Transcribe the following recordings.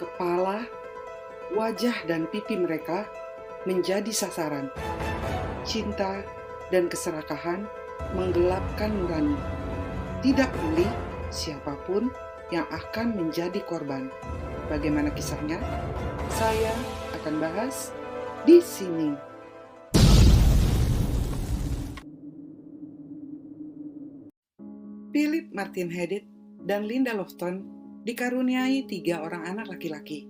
kepala, wajah, dan pipi mereka menjadi sasaran. Cinta dan keserakahan menggelapkan nurani. Tidak peduli siapa pun yang akan menjadi korban. Bagaimana kisahnya? Saya akan bahas di sini. Philip Martin Hedit dan Linda Lofton dikaruniai tiga orang anak laki-laki.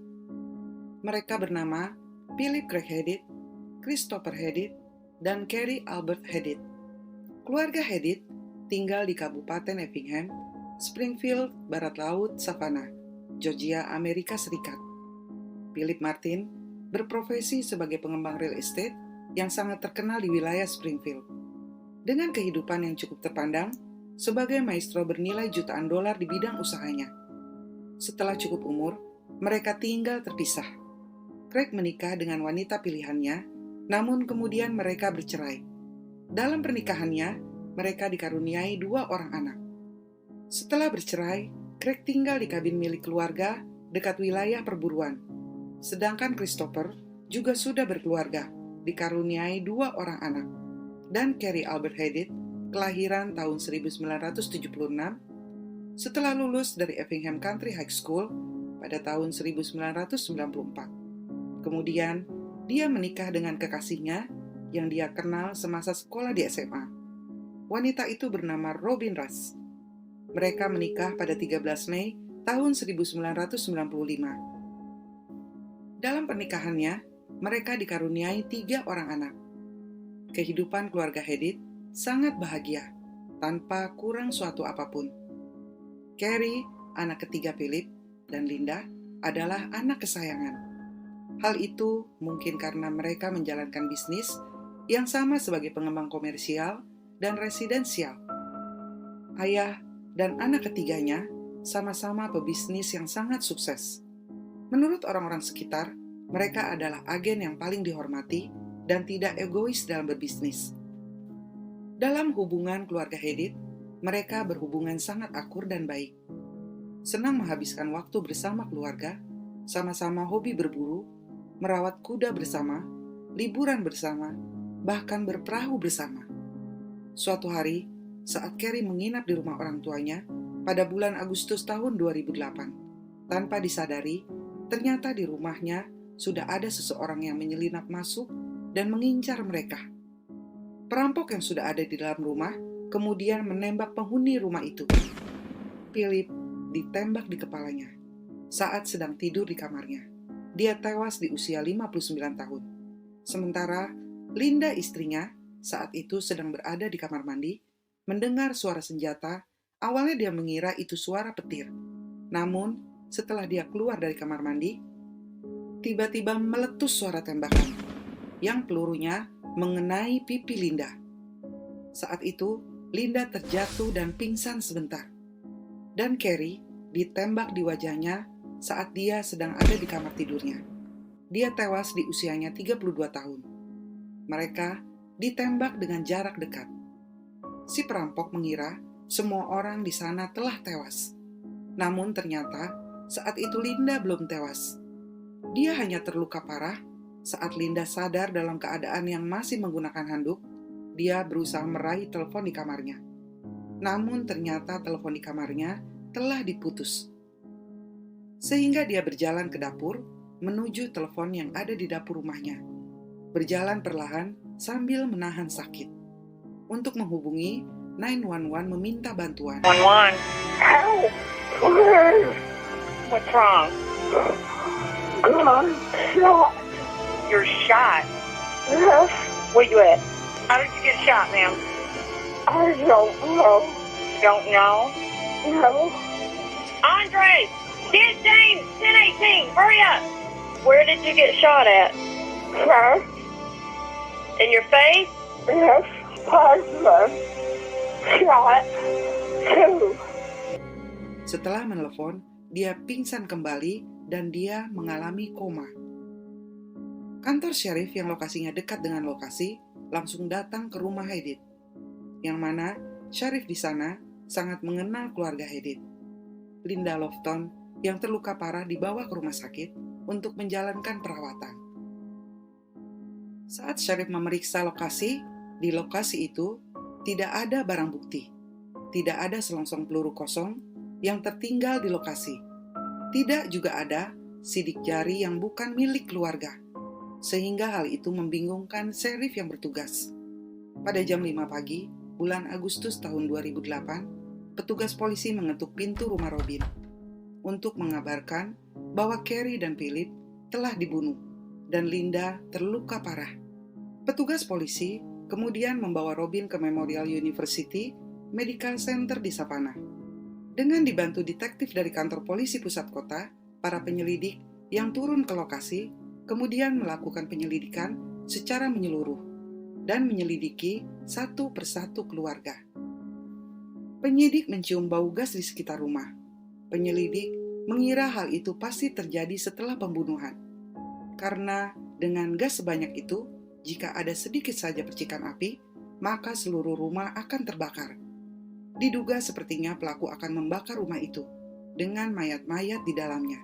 Mereka bernama Philip Craig Hedit, Christopher Hedit, dan Carrie Albert Hedit. Keluarga Hedit tinggal di Kabupaten Effingham, Springfield, Barat Laut, Savannah, Georgia, Amerika Serikat. Philip Martin berprofesi sebagai pengembang real estate yang sangat terkenal di wilayah Springfield. Dengan kehidupan yang cukup terpandang, sebagai maestro bernilai jutaan dolar di bidang usahanya. Setelah cukup umur, mereka tinggal terpisah. Craig menikah dengan wanita pilihannya, namun kemudian mereka bercerai. Dalam pernikahannya, mereka dikaruniai dua orang anak. Setelah bercerai, Craig tinggal di kabin milik keluarga dekat wilayah perburuan. Sedangkan Christopher juga sudah berkeluarga, dikaruniai dua orang anak. Dan Carrie Albert Hedit kelahiran tahun 1976, setelah lulus dari Effingham Country High School pada tahun 1994. Kemudian, dia menikah dengan kekasihnya yang dia kenal semasa sekolah di SMA. Wanita itu bernama Robin Russ. Mereka menikah pada 13 Mei tahun 1995. Dalam pernikahannya, mereka dikaruniai tiga orang anak. Kehidupan keluarga Hedit sangat bahagia tanpa kurang suatu apa pun. Carrie, anak ketiga Philip, dan Linda adalah anak kesayangan. Hal itu mungkin karena mereka menjalankan bisnis yang sama sebagai pengembang komersial dan residensial. Ayah dan anak ketiganya sama-sama pebisnis yang sangat sukses. Menurut orang-orang sekitar, mereka adalah agen yang paling dihormati dan tidak egois dalam berbisnis. Dalam hubungan keluarga Hedit, mereka berhubungan sangat akur dan baik. Senang menghabiskan waktu bersama keluarga, sama-sama hobi berburu, merawat kuda bersama, liburan bersama, bahkan berperahu bersama. Suatu hari, saat Carrie menginap di rumah orang tuanya pada bulan Agustus tahun 2008, tanpa disadari, ternyata di rumahnya sudah ada seseorang yang menyelinap masuk dan mengincar mereka. Perampok yang sudah ada di dalam rumah kemudian menembak penghuni rumah itu. Philip ditembak di kepalanya saat sedang tidur di kamarnya. Dia tewas di usia 59 tahun. Sementara Linda istrinya saat itu sedang berada di kamar mandi, mendengar suara senjata, awalnya dia mengira itu suara petir. Namun, setelah dia keluar dari kamar mandi, tiba-tiba meletus suara tembakan yang pelurunya mengenai pipi Linda. Saat itu, Linda terjatuh dan pingsan sebentar. Dan Carrie ditembak di wajahnya saat dia sedang ada di kamar tidurnya. Dia tewas di usianya 32 tahun. Mereka ditembak dengan jarak dekat. Si perampok mengira semua orang di sana telah tewas. Namun ternyata saat itu Linda belum tewas. Dia hanya terluka parah saat Linda sadar dalam keadaan yang masih menggunakan handuk, dia berusaha meraih telepon di kamarnya. Namun ternyata telepon di kamarnya telah diputus. Sehingga dia berjalan ke dapur menuju telepon yang ada di dapur rumahnya. Berjalan perlahan sambil menahan sakit. Untuk menghubungi 911 meminta bantuan. 11. Help! What's wrong? Gun shot. You're shot. Yes, Where you at? How did you get shot, ma'am? I don't know. Don't know. No, Andre! Get James! 1018! Hurry up! Where did you get shot at? yes, In your face? yes, husband. Shot. Two. Setelah menelpon, dia pingsan kembali dan dia mengalami koma. Kantor sheriff yang lokasinya dekat dengan lokasi langsung datang ke rumah Hedit, yang mana sheriff di sana sangat mengenal keluarga Hedit. Linda Lofton yang terluka parah dibawa ke rumah sakit untuk menjalankan perawatan. Saat Sheriff memeriksa lokasi, di lokasi itu tidak ada barang bukti, tidak ada selongsong peluru kosong yang tertinggal di lokasi, tidak juga ada sidik jari yang bukan milik keluarga, sehingga hal itu membingungkan Sheriff yang bertugas. Pada jam 5 pagi, bulan Agustus tahun 2008, petugas polisi mengetuk pintu rumah Robin untuk mengabarkan bahwa Carrie dan Philip telah dibunuh dan Linda terluka parah. Petugas polisi kemudian membawa Robin ke Memorial University Medical Center di Savannah. Dengan dibantu detektif dari kantor polisi pusat kota, para penyelidik yang turun ke lokasi kemudian melakukan penyelidikan secara menyeluruh dan menyelidiki satu persatu keluarga. Penyidik mencium bau gas di sekitar rumah. Penyelidik mengira hal itu pasti terjadi setelah pembunuhan. Karena dengan gas sebanyak itu, jika ada sedikit saja percikan api, maka seluruh rumah akan terbakar. Diduga sepertinya pelaku akan membakar rumah itu dengan mayat-mayat di dalamnya.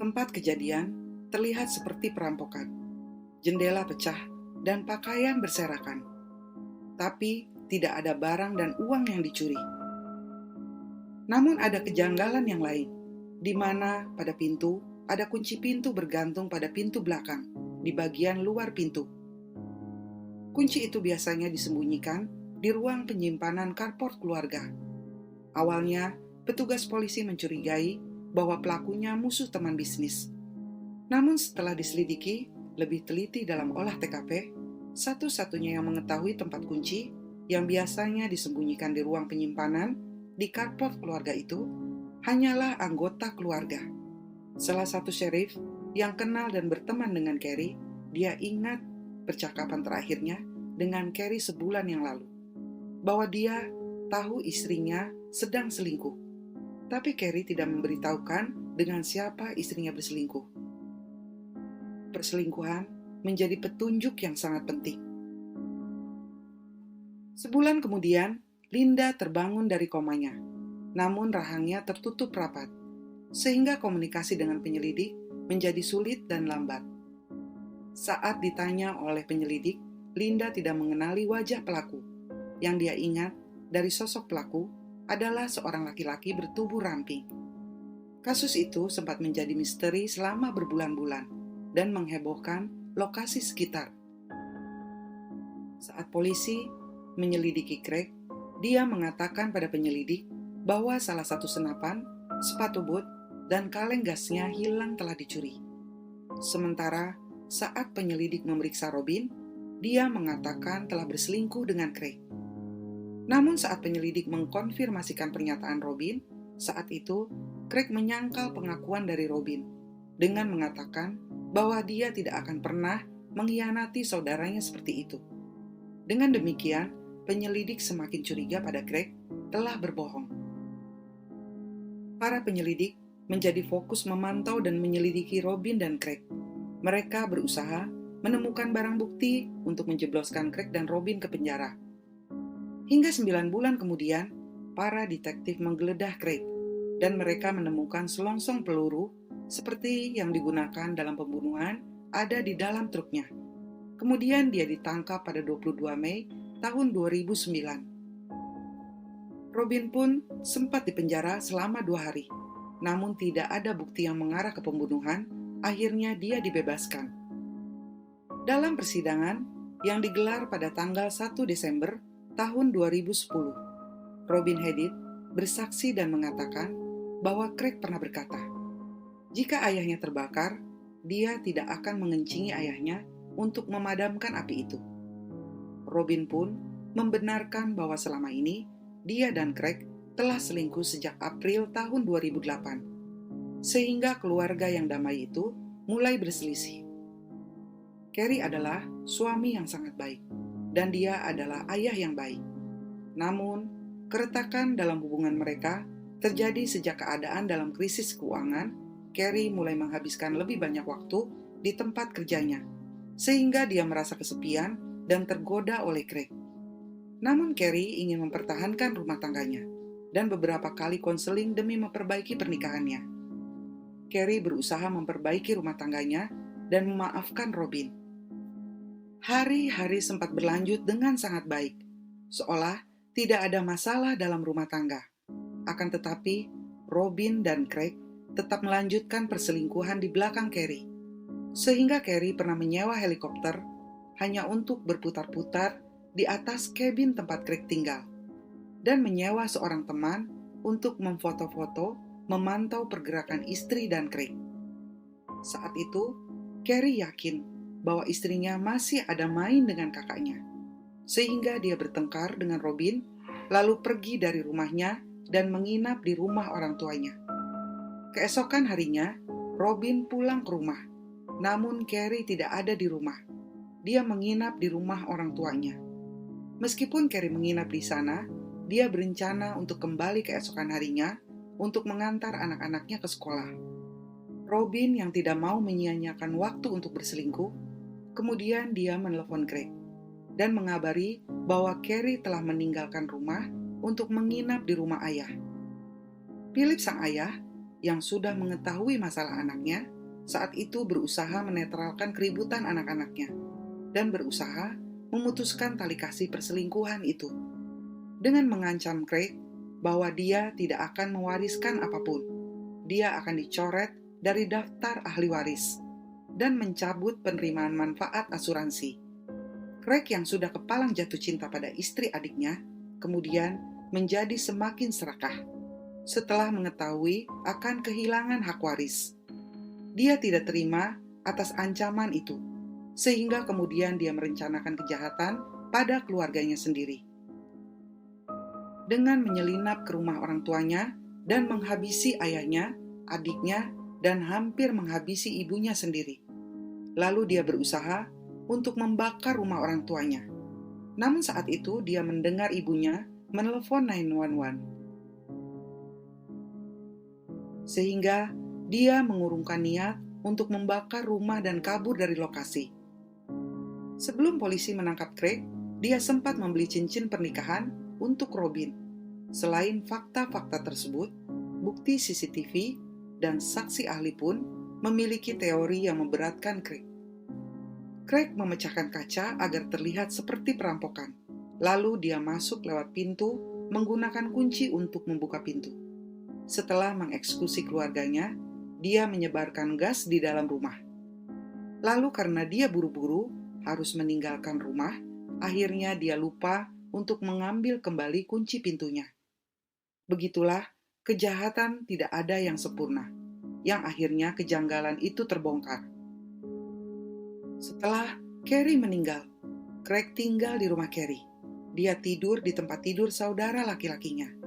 Tempat kejadian terlihat seperti perampokan. Jendela pecah dan pakaian berserakan. Tapi tidak ada barang dan uang yang dicuri. Namun ada kejanggalan yang lain, di mana pada pintu ada kunci pintu bergantung pada pintu belakang di bagian luar pintu. Kunci itu biasanya disembunyikan di ruang penyimpanan karport keluarga. Awalnya, petugas polisi mencurigai bahwa pelakunya musuh teman bisnis. Namun setelah diselidiki lebih teliti dalam olah TKP, satu-satunya yang mengetahui tempat kunci yang biasanya disembunyikan di ruang penyimpanan di karport keluarga itu hanyalah anggota keluarga. Salah satu sheriff yang kenal dan berteman dengan Carrie, dia ingat percakapan terakhirnya dengan Carrie sebulan yang lalu. Bahwa dia tahu istrinya sedang selingkuh. Tapi Carrie tidak memberitahukan dengan siapa istrinya berselingkuh. Perselingkuhan menjadi petunjuk yang sangat penting. Sebulan kemudian, Linda terbangun dari komanya. Namun rahangnya tertutup rapat, sehingga komunikasi dengan penyelidik menjadi sulit dan lambat. Saat ditanya oleh penyelidik, Linda tidak mengenali wajah pelaku. Yang dia ingat dari sosok pelaku adalah seorang laki-laki bertubuh ramping. Kasus itu sempat menjadi misteri selama berbulan-bulan dan menghebohkan lokasi sekitar. Saat polisi menyelidiki Craig, dia mengatakan pada penyelidik bahwa salah satu senapan, sepatu boot, dan kaleng gasnya hilang telah dicuri. Sementara saat penyelidik memeriksa Robin, dia mengatakan telah berselingkuh dengan Craig. Namun saat penyelidik mengkonfirmasikan pernyataan Robin, saat itu Craig menyangkal pengakuan dari Robin dengan mengatakan bahwa dia tidak akan pernah mengkhianati saudaranya seperti itu. Dengan demikian, penyelidik semakin curiga pada Craig telah berbohong. Para penyelidik menjadi fokus memantau dan menyelidiki Robin dan Craig. Mereka berusaha menemukan barang bukti untuk menjebloskan Craig dan Robin ke penjara. Hingga sembilan bulan kemudian, para detektif menggeledah Craig dan mereka menemukan selongsong peluru seperti yang digunakan dalam pembunuhan ada di dalam truknya. Kemudian dia ditangkap pada 22 Mei tahun 2009. Robin pun sempat dipenjara selama dua hari namun tidak ada bukti yang mengarah ke pembunuhan, akhirnya dia dibebaskan. Dalam persidangan yang digelar pada tanggal 1 Desember tahun 2010, Robin Hedit bersaksi dan mengatakan bahwa Craig pernah berkata, jika ayahnya terbakar, dia tidak akan mengencingi ayahnya untuk memadamkan api itu. Robin pun membenarkan bahwa selama ini dia dan Craig telah selingkuh sejak April tahun 2008, sehingga keluarga yang damai itu mulai berselisih. Carrie adalah suami yang sangat baik, dan dia adalah ayah yang baik. Namun, keretakan dalam hubungan mereka terjadi sejak keadaan dalam krisis keuangan. Carrie mulai menghabiskan lebih banyak waktu di tempat kerjanya, sehingga dia merasa kesepian dan tergoda oleh Craig. Namun Carrie ingin mempertahankan rumah tangganya dan beberapa kali konseling demi memperbaiki pernikahannya. Carrie berusaha memperbaiki rumah tangganya dan memaafkan Robin. Hari-hari sempat berlanjut dengan sangat baik, seolah tidak ada masalah dalam rumah tangga. Akan tetapi, Robin dan Craig tetap melanjutkan perselingkuhan di belakang Carrie. Sehingga Carrie pernah menyewa helikopter hanya untuk berputar-putar di atas kabin tempat Craig tinggal dan menyewa seorang teman untuk memfoto-foto memantau pergerakan istri dan Craig. Saat itu, Carrie yakin bahwa istrinya masih ada main dengan kakaknya, sehingga dia bertengkar dengan Robin, lalu pergi dari rumahnya dan menginap di rumah orang tuanya. Keesokan harinya, Robin pulang ke rumah, namun Carrie tidak ada di rumah. Dia menginap di rumah orang tuanya. Meskipun Carrie menginap di sana, dia berencana untuk kembali keesokan harinya untuk mengantar anak-anaknya ke sekolah. Robin yang tidak mau menyia-nyiakan waktu untuk berselingkuh, kemudian dia menelpon Craig dan mengabari bahwa Carrie telah meninggalkan rumah untuk menginap di rumah ayah. Philip sang ayah, yang sudah mengetahui masalah anaknya, saat itu berusaha menetralkan keributan anak-anaknya dan berusaha memutuskan tali kasih perselingkuhan itu dengan mengancam Craig bahwa dia tidak akan mewariskan apa pun. Dia akan dicoret dari daftar ahli waris dan mencabut penerimaan manfaat asuransi. Craig yang sudah kepalang jatuh cinta pada istri adiknya, kemudian menjadi semakin serakah setelah mengetahui akan kehilangan hak waris. Dia tidak terima atas ancaman itu, sehingga kemudian dia merencanakan kejahatan pada keluarganya sendiri. Dengan menyelinap ke rumah orang tuanya dan menghabisi ayahnya, adiknya, dan hampir menghabisi ibunya sendiri. Lalu dia berusaha untuk membakar rumah orang tuanya. Namun saat itu dia mendengar ibunya menelpon 911. Sehingga dia mengurungkan niat untuk membakar rumah dan kabur dari lokasi. Sebelum polisi menangkap Craig, dia sempat membeli cincin pernikahan untuk Robin. Selain fakta-fakta tersebut, bukti CCTV dan saksi ahli pun memiliki teori yang memberatkan Craig. Craig memecahkan kaca agar terlihat seperti perampokan. Lalu dia masuk lewat pintu menggunakan kunci untuk membuka pintu. Setelah mengeksekusi keluarganya, dia menyebarkan gas di dalam rumah. Lalu karena dia buru-buru harus meninggalkan rumah, akhirnya dia lupa untuk mengambil kembali kunci pintunya. Begitulah kejahatan tidak ada yang sempurna, yang akhirnya kejanggalan itu terbongkar. Setelah Carrie meninggal, Craig tinggal di rumah Carrie. Dia tidur di tempat tidur saudara laki-lakinya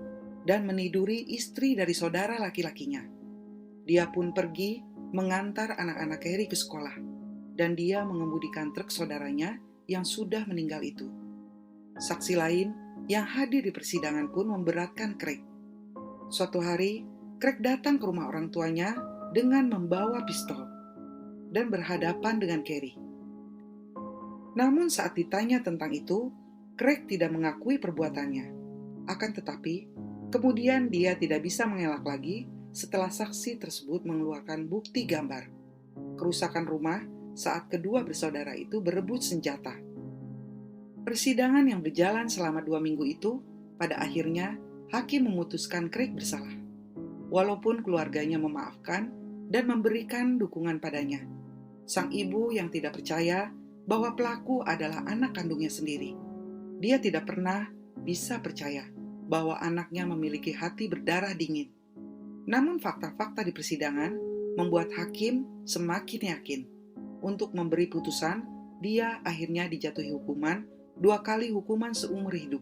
dan meniduri istri dari saudara laki-lakinya. Dia pun pergi mengantar anak-anak Carrie ke sekolah, dan dia mengemudikan truk saudaranya yang sudah meninggal itu. Saksi lain yang hadir di persidangan pun memberatkan Craig Suatu hari, Craig datang ke rumah orang tuanya dengan membawa pistol dan berhadapan dengan Carrie. Namun saat ditanya tentang itu, Craig tidak mengakui perbuatannya. Akan tetapi, kemudian dia tidak bisa mengelak lagi setelah saksi tersebut mengeluarkan bukti gambar. Kerusakan rumah saat kedua bersaudara itu berebut senjata. Persidangan yang berjalan selama dua minggu itu, pada akhirnya hakim memutuskan Craig bersalah, walaupun keluarganya memaafkan dan memberikan dukungan padanya. Sang ibu yang tidak percaya bahwa pelaku adalah anak kandungnya sendiri. Dia tidak pernah bisa percaya bahwa anaknya memiliki hati berdarah dingin. Namun fakta-fakta di persidangan membuat hakim semakin yakin untuk memberi putusan dia akhirnya dijatuhi hukuman dua kali hukuman seumur hidup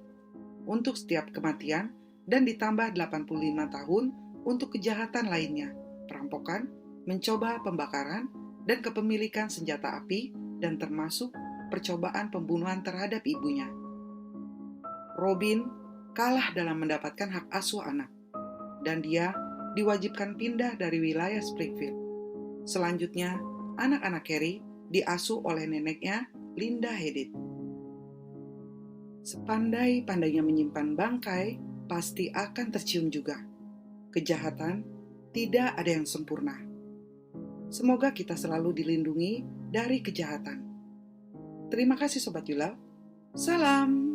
untuk setiap kematian dan ditambah 85 tahun untuk kejahatan lainnya, perampokan, mencoba pembakaran, dan kepemilikan senjata api, dan termasuk percobaan pembunuhan terhadap ibunya. Robin kalah dalam mendapatkan hak asuh anak, dan dia diwajibkan pindah dari wilayah Springfield. Selanjutnya, anak-anak Carrie diasuh oleh neneknya, Linda Hedit. Sepandai-pandainya menyimpan bangkai, pasti akan tercium juga. Kejahatan tidak ada yang sempurna. Semoga kita selalu dilindungi dari kejahatan. Terima kasih Sobat Yula. Salam.